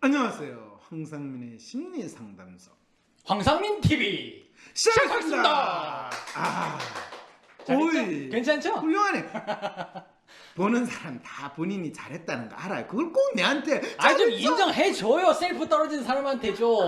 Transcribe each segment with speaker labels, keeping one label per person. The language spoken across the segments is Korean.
Speaker 1: 안녕하세요. 황상민의 심리 상담소
Speaker 2: 황상민 TV
Speaker 1: 시작하겠습니다. 아,
Speaker 2: 잘했죠?
Speaker 1: 오이.
Speaker 2: 괜찮죠?
Speaker 1: 훌륭하네. 보는 사람 다 본인이 잘했다는 거 알아요. 그걸 꼭 내한테
Speaker 2: 아 좀
Speaker 1: 잘했어.
Speaker 2: 인정해 줘요 셀프 떨어진 사람한테 좀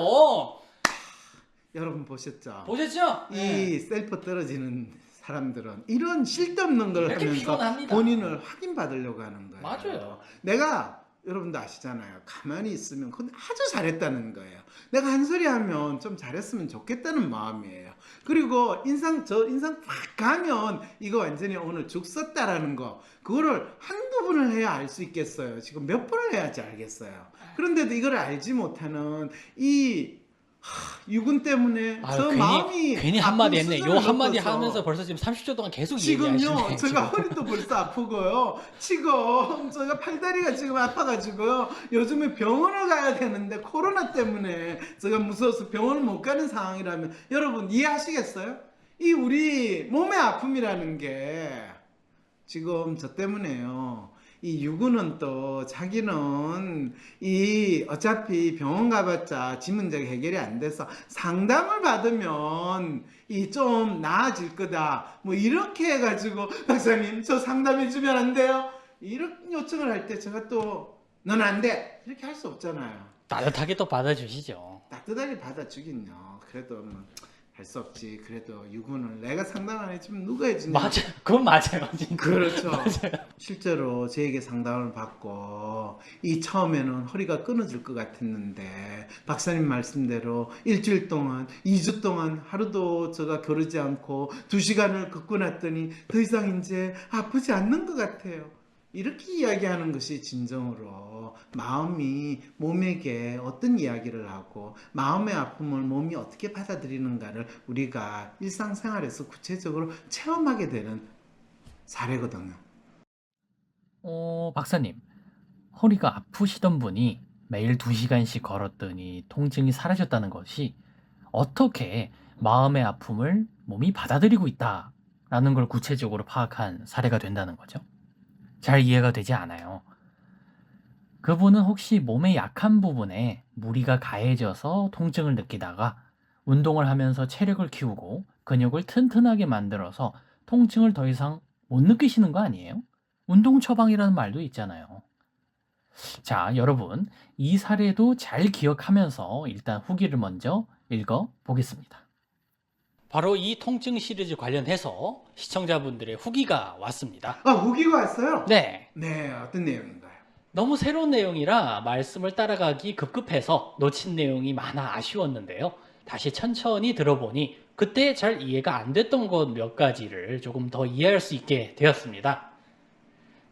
Speaker 1: 여러분 보셨죠?
Speaker 2: 보셨죠?
Speaker 1: 이 셀프 떨어지는 사람들은 이런 쓸데없는 걸
Speaker 2: 이렇게
Speaker 1: 하면서
Speaker 2: 피곤합니다.
Speaker 1: 본인을 확인받으려고 하는 거예요.
Speaker 2: 맞아요.
Speaker 1: 내가 여러분도 아시잖아요. 가만히 있으면 그건 아주 잘했다는 거예요. 내가 한 소리 하면 좀 잘했으면 좋겠다는 마음이에요. 그리고 인상 저 인상 팍 가면 이거 완전히 오늘 죽 썼다라는 거 그거를 한두 번을 해야 알 수 있겠어요. 지금 몇 번을 해야지 알겠어요. 그런데도 이걸 알지 못하는 이 하, 유군 때문에
Speaker 2: 아유,
Speaker 1: 저
Speaker 2: 괜히,
Speaker 1: 마음이
Speaker 2: 괜히 한마디 했네. 요 한마디
Speaker 1: 넘어서
Speaker 2: 하면서 벌써 지금 30초 동안 계속
Speaker 1: 지금요? 제가 허리도 벌써 아프고요. 지금 제가 팔다리가 지금 아파가지고요. 요즘에 병원을 가야 되는데 코로나 때문에 제가 무서워서 병원을 못 가는 상황이라면 여러분 이해하시겠어요? 이 우리 몸의 아픔이라는 게 지금 저 때문에요 이 유구는 또 자기는 이 어차피 병원 가봤자 지 문제가 해결이 안 돼서 상담을 받으면 이 좀 나아질 거다. 뭐 이렇게 해가지고 박사님 저 상담해 주면 안 돼요? 이런 요청을 할 때 제가 또 넌 안 돼. 이렇게 할 수 없잖아요.
Speaker 2: 따뜻하게 또 받아주시죠.
Speaker 1: 따뜻하게 받아주긴요. 그래도 뭐 할 수 없지. 그래도 유구는 내가 상담 안 해주면 누가 해주냐?
Speaker 2: 맞아. 그건 맞아요.
Speaker 1: 그렇죠. 실제로 저에게 상담을 받고 이 처음에는 허리가 끊어질 것 같았는데 박사님 말씀대로 일주일 동안, 2주 동안 하루도 제가 겨루지 않고 두 시간을 걷고 났더니 더 이상 이제 아프지 않는 것 같아요. 이렇게 이야기하는 것이 진정으로 마음이 몸에게 어떤 이야기를 하고 마음의 아픔을 몸이 어떻게 받아들이는가를 우리가 일상생활에서 구체적으로 체험하게 되는 사례거든요.
Speaker 3: 어, 박사님, 허리가 아프시던 분이 매일 2시간씩 걸었더니 통증이 사라졌다는 것이 어떻게 마음의 아픔을 몸이 받아들이고 있다라는 걸 구체적으로 파악한 사례가 된다는 거죠? 잘 이해가 되지 않아요. 그분은 혹시 몸의 약한 부분에 무리가 가해져서 통증을 느끼다가 운동을 하면서 체력을 키우고 근육을 튼튼하게 만들어서 통증을 더 이상 못 느끼시는 거 아니에요? 운동 처방이라는 말도 있잖아요. 자, 여러분, 이 사례도 잘 기억하면서 일단 후기를 먼저 읽어 보겠습니다.
Speaker 2: 바로 이 통증 시리즈 관련해서 시청자분들의 후기가 왔습니다
Speaker 1: 아, 후기가 왔어요?
Speaker 2: 네
Speaker 1: 네, 어떤 내용인가요?
Speaker 2: 너무 새로운 내용이라 말씀을 따라가기 급급해서 놓친 내용이 많아 아쉬웠는데요. 다시 천천히 들어보니 그때 잘 이해가 안 됐던 것 몇 가지를 조금 더 이해할 수 있게 되었습니다.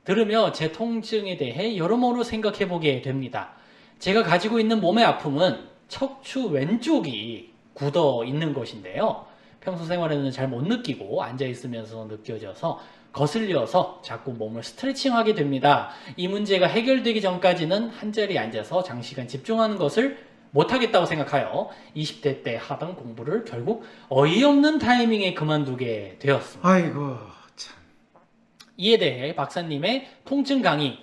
Speaker 2: 들으며 제 통증에 대해 여러모로 생각해 보게 됩니다. 제가 가지고 있는 몸의 아픔은 척추 왼쪽이 굳어 있는 것인데요. 평소 생활에는 잘 못 느끼고 앉아 있으면서 느껴져서 거슬려서 자꾸 몸을 스트레칭하게 됩니다. 이 문제가 해결되기 전까지는 한자리에 앉아서 장시간 집중하는 것을 못하겠다고 생각하여 20대 때 하던 공부를 결국 어이없는 타이밍에 그만두게 되었습니다.
Speaker 1: 아이고, 참.
Speaker 2: 이에 대해 박사님의 통증 강의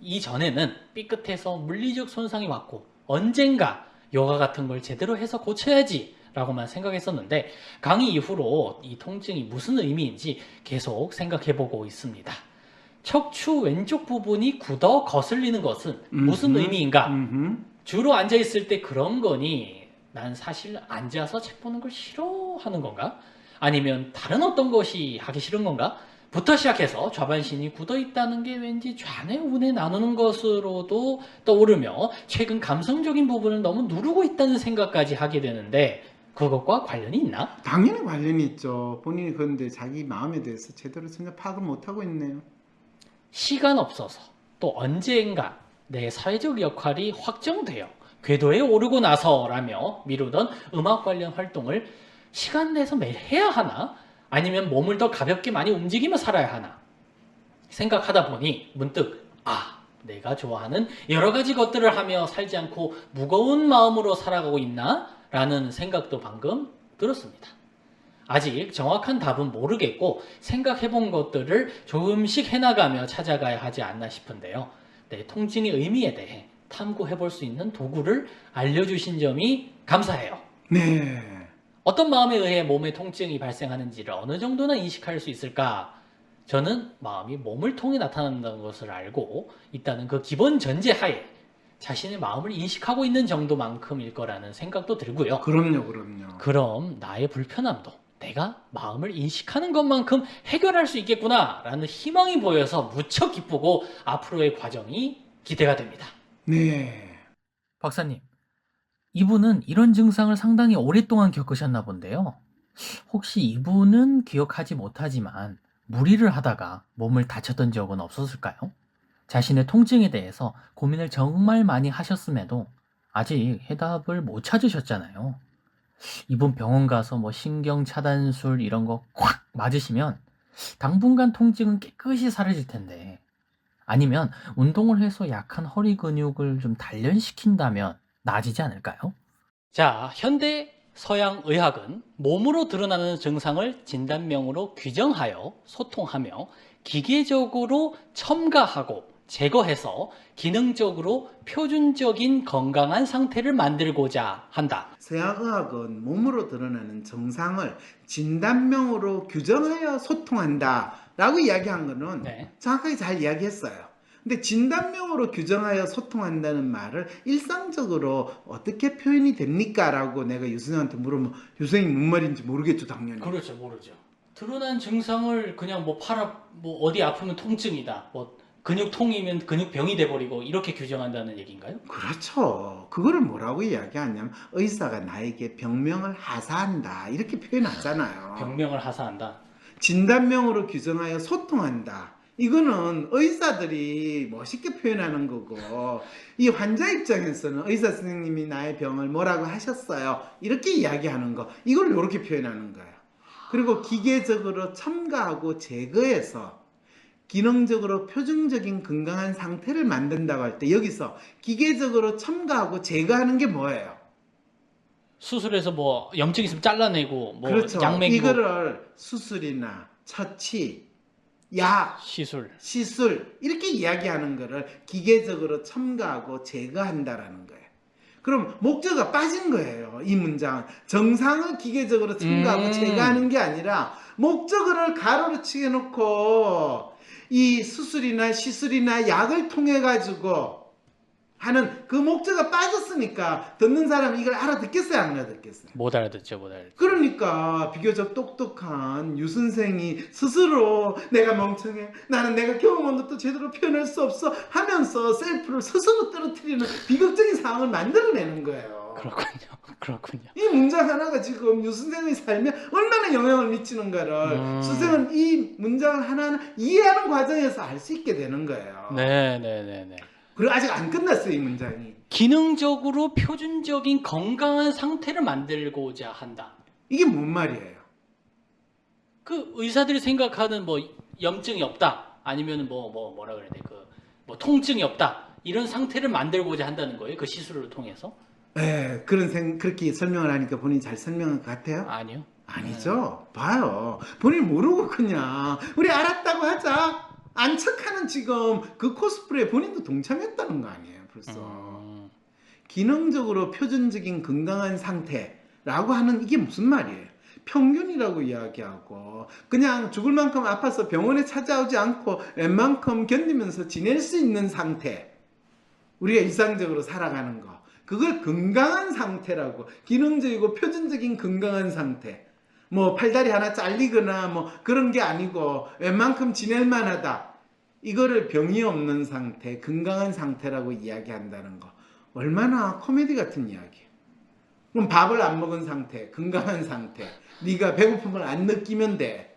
Speaker 2: 이전에는 삐끗해서 물리적 손상이 왔고 언젠가 요가 같은 걸 제대로 해서 고쳐야지 라고만 생각했었는데 강의 이후로 이 통증이 무슨 의미인지 계속 생각해보고 있습니다. 척추 왼쪽 부분이 굳어 거슬리는 것은 무슨
Speaker 1: 음흠.
Speaker 2: 의미인가?
Speaker 1: 음흠.
Speaker 2: 주로 앉아 있을 때 그런 거니 난 사실 앉아서 책 보는 걸 싫어하는 건가? 아니면 다른 어떤 것이 하기 싫은 건가? 부터 시작해서 좌반신이 굳어 있다는 게 왠지 좌뇌 우뇌 나누는 것으로도 떠오르며 최근 감성적인 부분을 너무 누르고 있다는 생각까지 하게 되는데 그것과 관련이 있나?
Speaker 1: 당연히 관련이 있죠. 본인이 그런데 자기 마음에 대해서 제대로 전혀 파악을 못하고 있네요.
Speaker 2: 시간 없어서 또 언젠가 내 사회적 역할이 확정되어 궤도에 오르고 나서라며 미루던 음악 관련 활동을 시간 내서 매일 해야 하나? 아니면 몸을 더 가볍게 많이 움직이며 살아야 하나? 생각하다 보니 문득 아 내가 좋아하는 여러 가지 것들을 하며 살지 않고 무거운 마음으로 살아가고 있나? 라는 생각도 방금 들었습니다. 아직 정확한 답은 모르겠고 생각해 본 것들을 조금씩 해나가며 찾아가야 하지 않나 싶은데요. 내 통증의 의미에 대해 탐구해 볼 수 있는 도구를 알려주신 점이 감사해요.
Speaker 1: 네.
Speaker 2: 어떤 마음에 의해 몸의 통증이 발생하는지를 어느 정도나 인식할 수 있을까? 저는 마음이 몸을 통해 나타난다는 것을 알고 있다는 그 기본 전제 하에 자신의 마음을 인식하고 있는 정도만큼일 거라는 생각도 들고요.
Speaker 1: 그럼요, 그럼요.
Speaker 2: 그럼 나의 불편함도 내가 마음을 인식하는 것만큼 해결할 수 있겠구나라는 희망이 보여서 무척 기쁘고 앞으로의 과정이 기대가 됩니다.
Speaker 1: 네.
Speaker 4: 박사님, 이분은 이런 증상을 상당히 오랫동안 겪으셨나 본데요. 혹시 이분은 기억하지 못하지만 무리를 하다가 몸을 다쳤던 적은 없었을까요? 자신의 통증에 대해서 고민을 정말 많이 하셨음에도 아직 해답을 못 찾으셨잖아요. 이분 병원 가서 뭐 신경 차단술 이런 거 콱 맞으시면 당분간 통증은 깨끗이 사라질 텐데 아니면 운동을 해서 약한 허리 근육을 좀 단련시킨다면 나아지지 않을까요?
Speaker 2: 자, 현대 서양 의학은 몸으로 드러나는 증상을 진단명으로 규정하여 소통하며 기계적으로 첨가하고 제거해서 기능적으로 표준적인 건강한 상태를 만들고자 한다.
Speaker 1: 서양의학은 몸으로 드러나는 증상을 진단명으로 규정하여 소통한다. 라고 이야기한 거는
Speaker 2: 네.
Speaker 1: 정확하게 잘 이야기했어요. 근데 진단명으로 규정하여 소통한다는 말을 일상적으로 어떻게 표현이 됩니까? 라고 내가 유승현한테 물으면 유승이 뭔 말인지 모르겠죠, 당연히.
Speaker 2: 그렇죠, 모르죠. 드러난 증상을 그냥 뭐 팔아 뭐 어디 아프면 통증이다. 뭐 근육통이면 근육병이 돼 버리고 이렇게 규정한다는 얘기인가요?
Speaker 1: 그렇죠. 그거를 뭐라고 이야기하냐면 의사가 나에게 병명을 하사한다. 이렇게 표현하잖아요.
Speaker 2: 병명을 하사한다.
Speaker 1: 진단명으로 규정하여 소통한다. 이거는 의사들이 멋있게 표현하는 거고 이 환자 입장에서는 의사 선생님이 나의 병을 뭐라고 하셨어요. 이렇게 이야기하는 거. 이걸 이렇게 표현하는 거예요. 그리고 기계적으로 첨가하고 제거해서 기능적으로 표준적인 건강한 상태를 만든다고 할 때 여기서 기계적으로 첨가하고 제거하는 게 뭐예요?
Speaker 2: 수술해서 뭐 염증 있으면 잘라내고 뭐
Speaker 1: 그렇죠.
Speaker 2: 양맥이고
Speaker 1: 이거를 수술이나 처치, 약,
Speaker 2: 시술.
Speaker 1: 시술 이렇게 이야기하는 거를 기계적으로 첨가하고 제거한다라는 거예요. 그럼 목적가 빠진 거예요. 이 문장은 정상을 기계적으로 첨가하고
Speaker 2: 음.
Speaker 1: 제거하는 게 아니라 목적어를 가로로 치게 놓고 이 수술이나 시술이나 약을 통해 가지고 하는 그 목적가 빠졌으니까 듣는 사람이 이걸 알아듣겠어요, 안 알아듣겠어요?
Speaker 2: 못 알아듣죠, 못 알아듣죠.
Speaker 1: 그러니까 비교적 똑똑한 유 선생이 스스로 내가 멍청해 나는 내가 경험한 것도 제대로 표현할 수 없어 하면서 셀프를 스스로 떨어뜨리는 비극적인 상황을 만들어내는 거예요.
Speaker 2: 그렇군요. 그렇군요.
Speaker 1: 이 문장 하나가 지금 유 선생의 삶에 얼마나 영향을 미치는가를
Speaker 2: 음.
Speaker 1: 선생은 이 문장을 하나하나 이해하는 과정에서 알 수 있게 되는 거예요.
Speaker 2: 네, 네, 네, 네.
Speaker 1: 그리고 아직 안 끝났어요 이 문장이.
Speaker 2: 기능적으로 표준적인 건강한 상태를 만들고자 한다.
Speaker 1: 이게 뭔 말이에요?
Speaker 2: 그 의사들이 생각하는 뭐 염증이 없다 아니면 뭐 뭐 뭐, 라 그래야 돼 그 뭐 통증이 없다 이런 상태를 만들고자 한다는 거예요 그 시술을 통해서
Speaker 1: 예, 그런 생 그렇게 설명을 하니까 본인이 잘 설명한 것 같아요.
Speaker 2: 아니요
Speaker 1: 아니죠. 봐요. 본인 모르고 그냥 우리 알았다고 하자. 안 척하는 지금 그 코스프레 본인도 동참했다는 거 아니에요. 벌써.
Speaker 2: 음,
Speaker 1: 기능적으로 표준적인 건강한 상태라고 하는 이게 무슨 말이에요? 평균이라고 이야기하고 그냥 죽을 만큼 아파서 병원에 찾아오지 않고 웬만큼 견디면서 지낼 수 있는 상태 우리가 일상적으로 살아가는 거 그걸 건강한 상태라고 기능적이고 표준적인 건강한 상태 뭐 팔다리 하나 잘리거나 뭐 그런 게 아니고 웬만큼 지낼 만 하다 이거를 병이 없는 상태 건강한 상태라고 이야기한다는 거 얼마나 코미디 같은 이야기예요. 그럼 밥을 안 먹은 상태, 건강한 상태. 네가 배고픔을 안 느끼면 돼.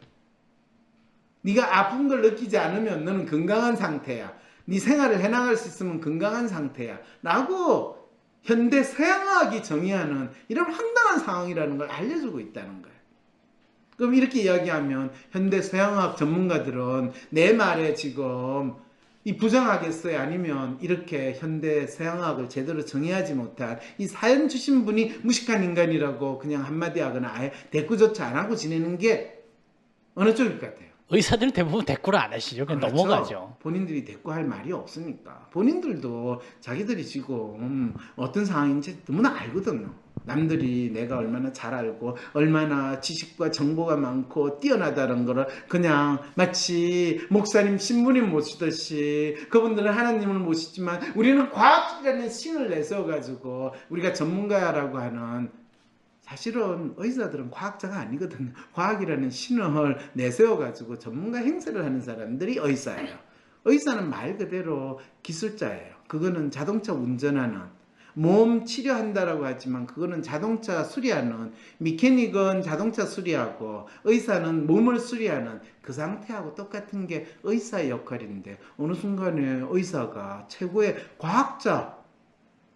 Speaker 1: 네가 아픈 걸 느끼지 않으면 너는 건강한 상태야. 네 생활을 해나갈 수 있으면 건강한 상태야. 라고 현대 서양의학이 정의하는 이런 황당한 상황이라는 걸 알려주고 있다는 거예요. 그럼 이렇게 이야기하면 현대 서양의학 전문가들은 내 말에 지금 이 부정하겠어요? 아니면 이렇게 현대 서양학을 제대로 정의하지 못한 이 사연 주신 분이 무식한 인간이라고 그냥 한마디 하거나 아예 대꾸조차 안 하고 지내는 게 어느 쪽일 것 같아요?
Speaker 5: 의사들은 대부분 대꾸를 안 하시죠. 그냥
Speaker 1: 그렇죠.
Speaker 5: 넘어가죠.
Speaker 1: 본인들이 대꾸할 말이 없으니까. 본인들도 자기들이 지금 어떤 상황인지 너무나 알거든요. 남들이 내가 얼마나 잘 알고 얼마나 지식과 정보가 많고 뛰어나다는 거를 그냥 마치 목사님 신부님 모시듯이 그분들은 하나님을 모시지만 우리는 과학이라는 신을 내세워 가지고 우리가 전문가라고 하는 사실은 의사들은 과학자가 아니거든요. 과학이라는 신을 내세워 가지고 전문가 행세를 하는 사람들이 의사예요. 의사는 말 그대로 기술자예요. 그거는 자동차 운전하는 몸 치료한다라고 하지만 그거는 자동차 수리하는 미케닉은 자동차 수리하고 의사는 몸을 수리하는 그 상태하고 똑같은 게 의사의 역할인데 어느 순간에 의사가 최고의 과학자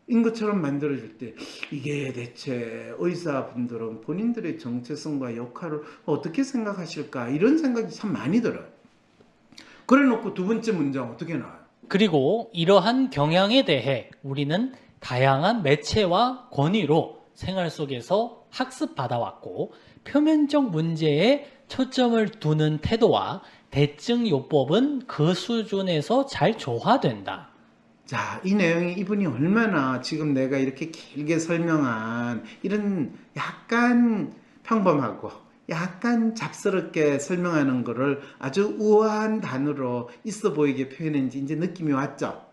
Speaker 1: 인 것처럼 만들어질 때 이게 대체 의사분들은 본인들의 정체성과 역할을 어떻게 생각하실까 이런 생각이 참 많이 들어요. 그래 놓고 두 번째 문장 어떻게 나와요?
Speaker 5: 그리고 이러한 경향에 대해 우리는 다양한 매체와 권위로 생활 속에서 학습받아왔고 표면적 문제에 초점을 두는 태도와 대증 요법은 그 수준에서 잘 조화된다.
Speaker 1: 자, 이 내용이 이분이 얼마나 지금 내가 이렇게 길게 설명한 이런 약간 평범하고 약간 잡스럽게 설명하는 거를 아주 우아한 단어로 있어 보이게 표현했는지 이제 느낌이 왔죠.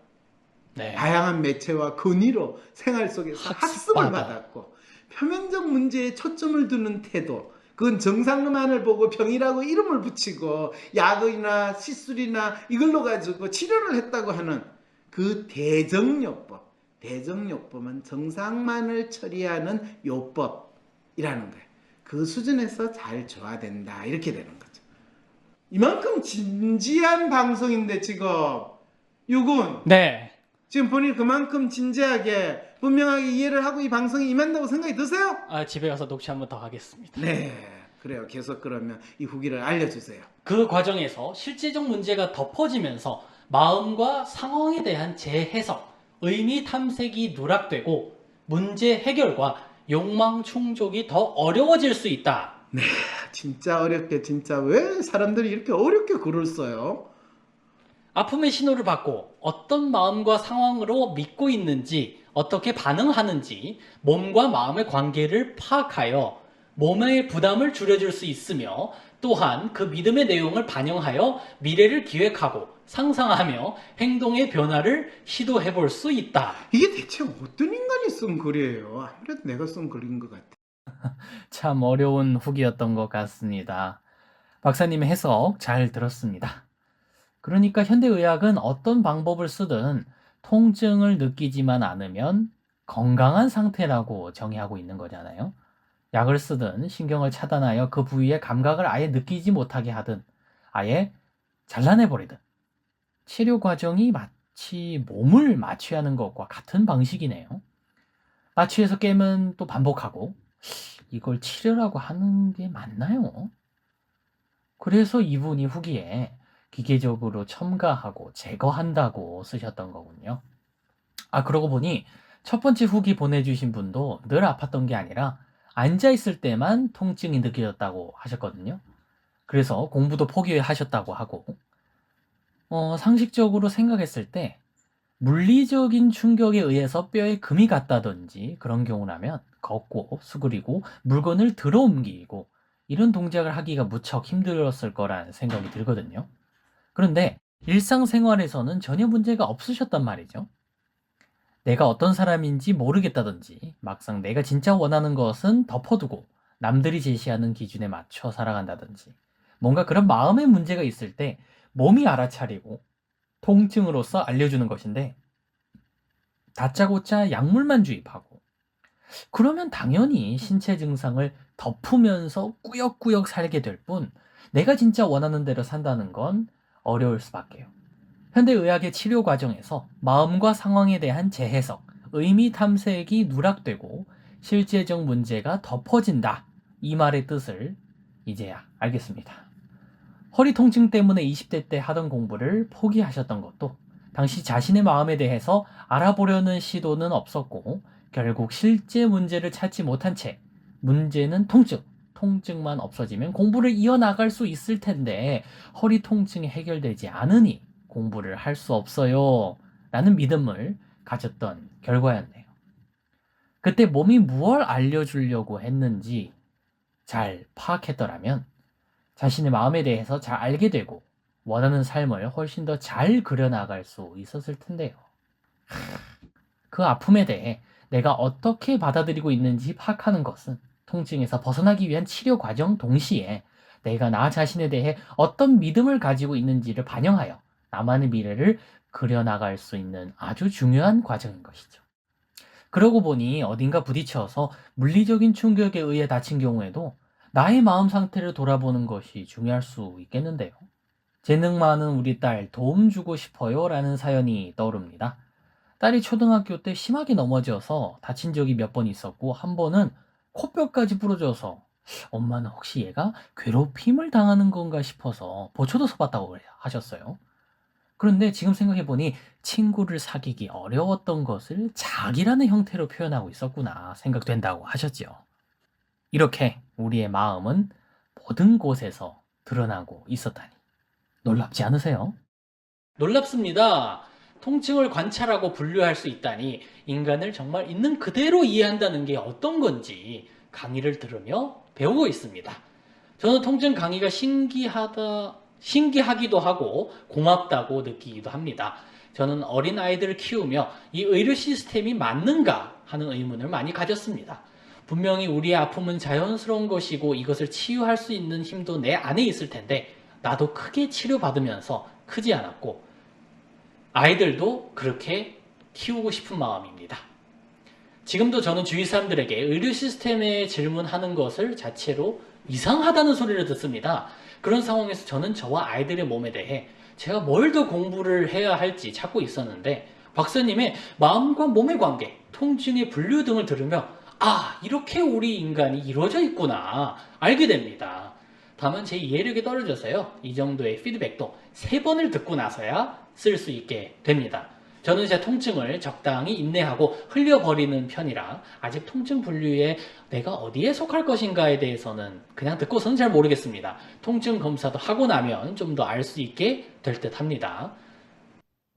Speaker 5: 네.
Speaker 1: 다양한 매체와 근위로 생활 속에서 학습을
Speaker 5: 학습받아.
Speaker 1: 받았고 표면적 문제에 초점을 두는 태도 그건 정상만을 보고 병이라고 이름을 붙이고 약이나 시술이나 이걸로 가지고 치료를 했다고 하는 그 대정요법 대정요법은 정상만을 처리하는 요법이라는 거예요 그 수준에서 잘 조화된다 이렇게 되는 거죠 이만큼 진지한 방송인데 지금 유군
Speaker 5: 네.
Speaker 1: 지금 본인 그만큼 진지하게 분명하게 이해를 하고 이 방송에 임한다고 생각이 드세요?
Speaker 5: 아, 집에 가서 녹취 한번 더 하겠습니다.
Speaker 1: 네, 그래요. 계속 그러면 이 후기를 알려주세요.
Speaker 5: 그 과정에서 실제적 문제가 덮어지면서 마음과 상황에 대한 재해석, 의미 탐색이 누락되고 문제 해결과 욕망 충족이 더 어려워질 수 있다.
Speaker 1: 진짜 어렵게 진짜 왜 사람들이 이렇게 어렵게 글을 써요?
Speaker 5: 아픔의 신호를 받고 어떤 마음과 상황으로 믿고 있는지 어떻게 반응하는지 몸과 마음의 관계를 파악하여 몸의 부담을 줄여줄 수 있으며 또한 그 믿음의 내용을 반영하여 미래를 기획하고 상상하며 행동의 변화를 시도해 볼 수 있다.
Speaker 1: 이게 대체 어떤 인간이 쓴 글이에요? 아무래도 내가 쓴 글인 것 같아.
Speaker 2: 참 어려운 후기였던 것 같습니다. 박사님의 해석 잘 들었습니다. 그러니까 현대의학은 어떤 방법을 쓰든 통증을 느끼지만 않으면 건강한 상태라고 정의하고 있는 거잖아요. 약을 쓰든 신경을 차단하여 그 부위의 감각을 아예 느끼지 못하게 하든 아예 잘라내버리든 치료 과정이 마치 몸을 마취하는 것과 같은 방식이네요. 마취해서 깨면 또 반복하고 이걸 치료라고 하는 게 맞나요? 그래서 이분이 후기에 기계적으로 첨가하고 제거한다고 쓰셨던 거군요. 아, 그러고 보니 첫 번째 후기 보내주신 분도 늘 아팠던 게 아니라 앉아 있을 때만 통증이 느껴졌다고 하셨거든요. 그래서 공부도 포기하셨다고 하고, 어, 상식적으로 생각했을 때 물리적인 충격에 의해서 뼈에 금이 갔다든지 그런 경우라면 걷고 수그리고 물건을 들어 옮기고 이런 동작을 하기가 무척 힘들었을 거란 생각이 들거든요. 그런데 일상생활에서는 전혀 문제가 없으셨단 말이죠. 내가 어떤 사람인지 모르겠다든지 막상 내가 진짜 원하는 것은 덮어두고 남들이 제시하는 기준에 맞춰 살아간다든지 뭔가 그런 마음의 문제가 있을 때 몸이 알아차리고 통증으로서 알려주는 것인데 다짜고짜 약물만 주입하고 그러면 당연히 신체 증상을 덮으면서 꾸역꾸역 살게 될 뿐 내가 진짜 원하는 대로 산다는 건 어려울 수밖에요. 현대의학의 치료 과정에서 마음과 상황에 대한 재해석, 의미 탐색이 누락되고 실제적 문제가 덮어진다. 이 말의 뜻을 이제야 알겠습니다. 허리 통증 때문에 20대 때 하던 공부를 포기하셨던 것도 당시 자신의 마음에 대해서 알아보려는 시도는 없었고 결국 실제 문제를 찾지 못한 채 문제는 통증 통증만 없어지면 공부를 이어나갈 수 있을 텐데 허리 통증이 해결되지 않으니 공부를 할 수 없어요. 라는 믿음을 가졌던 결과였네요. 그때 몸이 무엇을 알려주려고 했는지 잘 파악했더라면 자신의 마음에 대해서 잘 알게 되고 원하는 삶을 훨씬 더 잘 그려나갈 수 있었을 텐데요. 그 아픔에 대해 내가 어떻게 받아들이고 있는지 파악하는 것은 통증에서 벗어나기 위한 치료 과정 동시에 내가 나 자신에 대해 어떤 믿음을 가지고 있는지를 반영하여 나만의 미래를 그려나갈 수 있는 아주 중요한 과정인 것이죠. 그러고 보니 어딘가 부딪혀서 물리적인 충격에 의해 다친 경우에도 나의 마음 상태를 돌아보는 것이 중요할 수 있겠는데요. 재능 많은 우리 딸 도움 주고 싶어요 라는 사연이 떠오릅니다. 딸이 초등학교 때 심하게 넘어져서 다친 적이 몇 번 있었고 한 번은 코뼈까지 부러져서 엄마는 혹시 얘가 괴롭힘을 당하는 건가 싶어서 보초도 서봤다고 하셨어요. 그런데 지금 생각해보니 친구를 사귀기 어려웠던 것을 자기라는 형태로 표현하고 있었구나 생각된다고 하셨죠. 이렇게 우리의 마음은 모든 곳에서 드러나고 있었다니 놀랍지 않으세요?
Speaker 5: 놀랍습니다. 통증을 관찰하고 분류할 수 있다니 인간을 정말 있는 그대로 이해한다는 게 어떤 건지 강의를 들으며 배우고 있습니다. 저는 통증 강의가 신기하다, 신기하기도 하고 고맙다고 느끼기도 합니다. 저는 어린 아이들을 키우며 이 의료 시스템이 맞는가 하는 의문을 많이 가졌습니다. 분명히 우리의 아픔은 자연스러운 것이고 이것을 치유할 수 있는 힘도 내 안에 있을 텐데 나도 크게 치료받으면서 크지 않았고 아이들도 그렇게 키우고 싶은 마음입니다. 지금도 저는 주위 사람들에게 의료 시스템에 질문하는 것을 자체로 이상하다는 소리를 듣습니다. 그런 상황에서 저는 저와 아이들의 몸에 대해 제가 뭘 더 공부를 해야 할지 찾고 있었는데 박사님의 마음과 몸의 관계, 통증의 분류 등을 들으며 아, 이렇게 우리 인간이 이루어져 있구나 알게 됩니다. 다만 제 이해력이 떨어져서요. 이 정도의 피드백도 세 번을 듣고 나서야 쓸 수 있게 됩니다. 저는 제 통증을 적당히 인내하고 흘려버리는 편이라 아직 통증 분류에 내가 어디에 속할 것인가에 대해서는 그냥 듣고서는 잘 모르겠습니다. 통증 검사도 하고 나면 좀 더 알 수 있게 될 듯 합니다.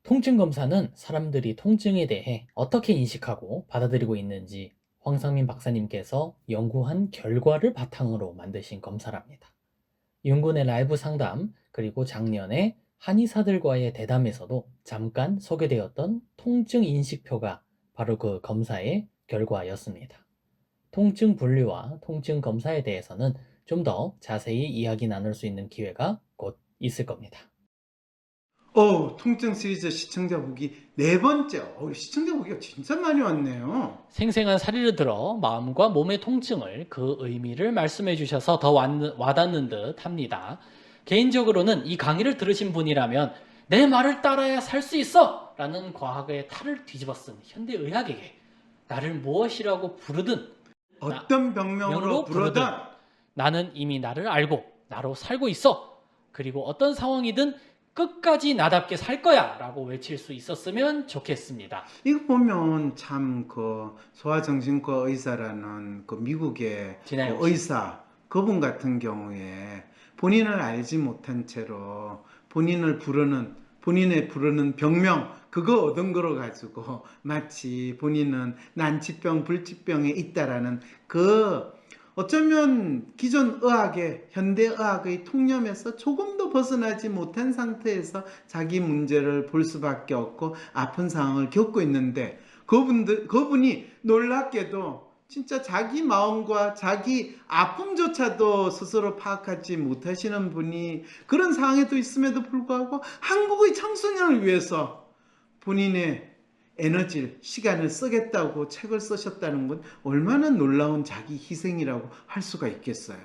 Speaker 2: 통증 검사는 사람들이 통증에 대해 어떻게 인식하고 받아들이고 있는지 황상민 박사님께서 연구한 결과를 바탕으로 만드신 검사랍니다. 윤군의 라이브 상담 그리고 작년에 한의사들과의 대담에서도 잠깐 소개되었던 통증 인식표가 바로 그 검사의 결과였습니다. 통증 분류와 통증 검사에 대해서는 좀 더 자세히 이야기 나눌 수 있는 기회가 곧 있을 겁니다.
Speaker 1: 어, 통증 시리즈 시청자 보기 네 번째. 어, 시청자 보기가 진짜 많이 왔네요.
Speaker 5: 생생한 사례를 들어 마음과 몸의 통증을 그 의미를 말씀해 주셔서 더 와닿는, 와닿는 듯 합니다. 개인적으로는 이 강의를 들으신 분이라면 내 말을 따라야 살 수 있어! 라는 과학의 탈을 뒤집어 쓴 현대의학에게 나를 무엇이라고 부르든
Speaker 1: 어떤 병명으로
Speaker 5: 명으로
Speaker 1: 부르든
Speaker 5: 나는 이미 나를 알고 나로 살고 있어. 그리고 어떤 상황이든 끝까지 나답게 살 거야 라고 외칠 수 있었으면 좋겠습니다.
Speaker 1: 이거 보면 참 그 소아정신과 의사라는 그 미국의 그
Speaker 5: 씨.
Speaker 1: 의사 그분 같은 경우에 본인을 알지 못한 채로 본인을 부르는 본인의 부르는 병명 그거 얻은 거로 가지고 마치 본인은 난치병 불치병에 있다라는 그 어쩌면 기존 의학의 현대 의학의 통념에서 조금 더 벗어나지 못한 상태에서 자기 문제를 볼 수밖에 없고 아픈 상황을 겪고 있는데 그분들 그분이 놀랍게도 진짜 자기 마음과 자기 아픔조차도 스스로 파악하지 못하시는 분이 그런 상황에도 있음에도 불구하고 한국의 청소년을 위해서 본인의 에너지를 시간을 쓰겠다고 책을 쓰셨다는 건 얼마나 놀라운 자기 희생이라고 할 수가 있겠어요.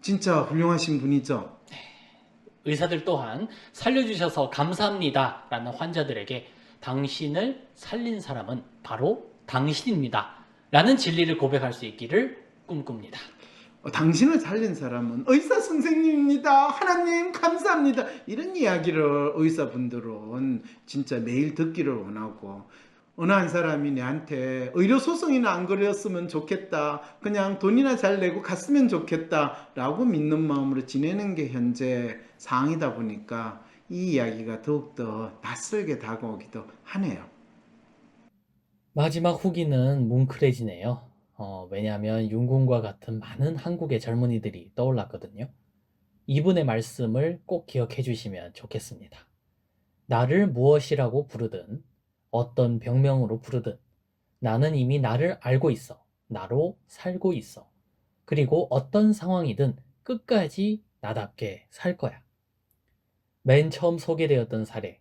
Speaker 1: 진짜 훌륭하신 분이죠.
Speaker 5: 의사들 또한 살려주셔서 감사합니다 라는 환자들에게 당신을 살린 사람은 바로 당신입니다 라는 진리를 고백할 수 있기를 꿈꿉니다.
Speaker 1: 어, 당신을 살린 사람은 의사 선생님입니다. 하나님 감사합니다. 이런 이야기를 의사분들은 진짜 매일 듣기를 원하고 어느 한 사람이 내한테 의료 소송이나 안 걸렸으면 좋겠다. 그냥 돈이나 잘 내고 갔으면 좋겠다 라고 믿는 마음으로 지내는 게 현재 상황이다 보니까 이 이야기가 더욱더 낯설게 다가오기도 하네요.
Speaker 2: 마지막 후기는 뭉클해지네요. 어, 왜냐하면 윤군과 같은 많은 한국의 젊은이들이 떠올랐거든요. 이분의 말씀을 꼭 기억해 주시면 좋겠습니다. 나를 무엇이라고 부르든, 어떤 병명으로 부르든, 나는 이미 나를 알고 있어. 나로 살고 있어. 그리고 어떤 상황이든 끝까지 나답게 살 거야. 맨 처음 소개되었던 사례,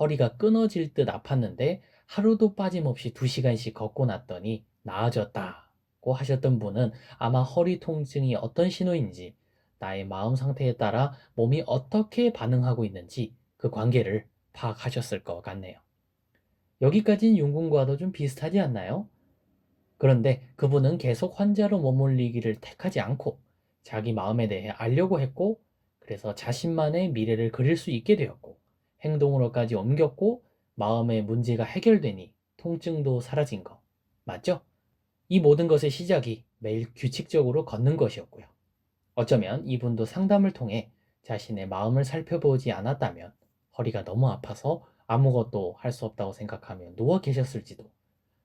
Speaker 2: 허리가 끊어질 듯 아팠는데 하루도 빠짐없이 2시간씩 걷고 났더니 나아졌다고 하셨던 분은 아마 허리 통증이 어떤 신호인지 나의 마음 상태에 따라 몸이 어떻게 반응하고 있는지 그 관계를 파악하셨을 것 같네요. 여기까진 윤군과도 좀 비슷하지 않나요? 그런데 그분은 계속 환자로 머물리기를 택하지 않고 자기 마음에 대해 알려고 했고 그래서 자신만의 미래를 그릴 수 있게 되었고 행동으로까지 옮겼고 마음의 문제가 해결되니 통증도 사라진 거. 맞죠? 이 모든 것의 시작이 매일 규칙적으로 걷는 것이었고요. 어쩌면 이분도 상담을 통해 자신의 마음을 살펴보지 않았다면 허리가 너무 아파서 아무것도 할 수 없다고 생각하며 누워 계셨을지도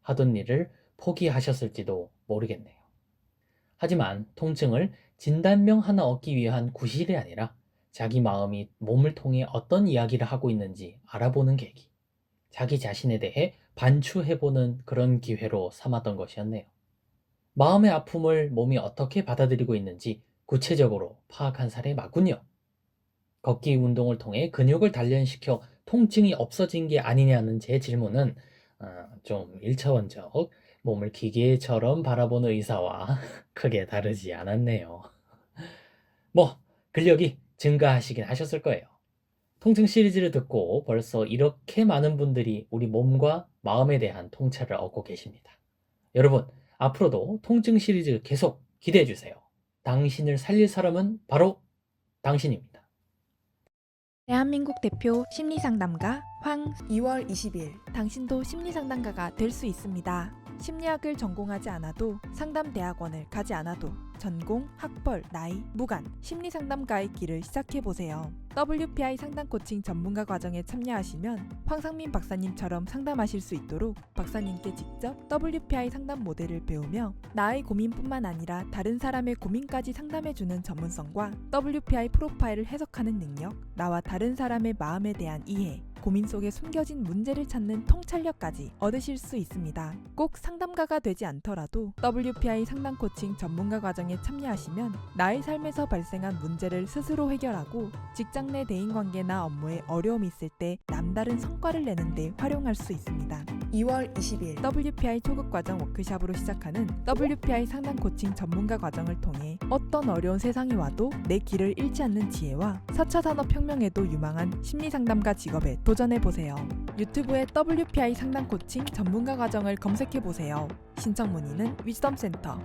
Speaker 2: 하던 일을 포기하셨을지도 모르겠네요. 하지만 통증을 진단명 하나 얻기 위한 구실이 아니라 자기 마음이 몸을 통해 어떤 이야기를 하고 있는지 알아보는 계기. 자기 자신에 대해 반추해보는 그런 기회로 삼았던 것이었네요. 마음의 아픔을 몸이 어떻게 받아들이고 있는지 구체적으로 파악한 사례 맞군요. 걷기 운동을 통해 근육을 단련시켜 통증이 없어진 게 아니냐는 제 질문은 어, 좀 1차원적 몸을 기계처럼 바라보는 의사와 크게 다르지 않았네요. 뭐 근력이 증가하시긴 하셨을 거예요. 통증 시리즈를 듣고 벌써 이렇게 많은 분들이 우리 몸과 마음에 대한 통찰을 얻고 계십니다. 여러분, 앞으로도 통증 시리즈 계속 기대해 주세요. 당신을 살릴 사람은 바로 당신입니다.
Speaker 6: 대한민국 대표 심리상담가 황 2월 20일 당신도 심리 상담가가 될 수 있습니다. 심리학을 전공하지 않아도 상담 대학원을 가지 않아도 전공, 학벌, 나이, 무관 심리 상담가의 길을 시작해 보세요. WPI 상담 코칭 전문가 과정에 참여하시면 황상민 박사님처럼 상담하실 수 있도록 박사님께 직접 WPI 상담 모델을 배우며 나의 고민뿐만 아니라 다른 사람의 고민까지 상담해주는 전문성과 WPI 프로파일을 해석하는 능력, 나와 다른 사람의 마음에 대한 이해, 고민 속에 숨겨진 문제를 찾는 통찰력까지 얻으실 수 있습니다. 꼭 상담가가 되지 않더라도 WPI 상담 코칭 전문가 과정에 참여하시면 나의 삶에서 발생한 문제를 스스로 해결하고 직장 내 대인 관계나 업무에 어려움이 있을 때 남다른 성과를 내는데 활용할 수 있습니다. 2월 20일 WPI 초급 과정 워크샵으로 시작하는 WPI 상담 코칭 전문가 과정을 통해 어떤 어려운 세상이 와도 내 길을 잃지 않는 지혜와 4차 산업 혁명에도 유망한 심리 상담가 직업에 도전해 보세요. 유튜브에 WPI 상담 코칭 전문가 과정을 검색해 보세요. 신청 문의는 위즈덤 센터